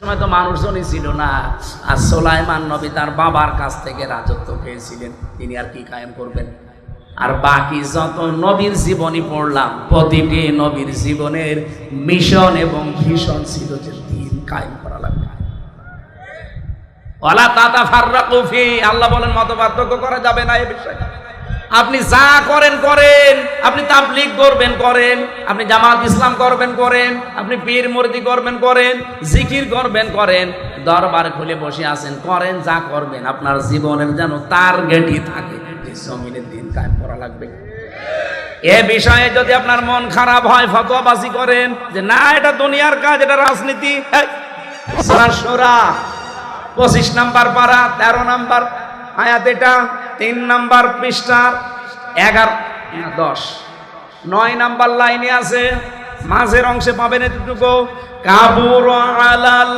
সময় তো মানুষজনই ছিল না। আর সোলাইমান নবী তার বাবার কাছ থেকে রাজত্ব পেয়েছিলেন। তিনি আর কি কায়েম করবেন? আর বাকি যত নবীর জীবনী পড়লাম, প্রতিটি নবীর জীবনের মিশন এবং ভীষণ ছিল যে দিন কায়েম করা লাগবে। আল্লাহ বলেন মত পার্থক্য করা যাবে না এই বিষয়ে। আপনি যা করেন করেন। আপনি তাবলিগ করবেন, করেন। আপনি জামাত ইসলাম করবেন, করেন। আপনি পীর মুরদি করবেন, করেন। জিকির করবেন, করেন। দরবার খুলে বসে আছেন, করেন, যা করবেন। আপনার জীবনের যেন টার্গেটই থাকে জমিনের দিন কায়েম করা লাগবে। এ বিষয়ে যদি আপনার মন খারাপ হয়, ফতোয়াবাজি করেন যে, না, এটা দুনিয়ার কাজ, এটা রাজনীতি। পঁচিশ নাম্বার পারা তেরো নাম্বার আয়াত এটা। তিন নাম্বার পৃষ্ঠার এগারো দশ। নয় নাম্বার লাইনে আছে, মাঝের অংশে পাবেন এতটুকু। কাবুর আলাল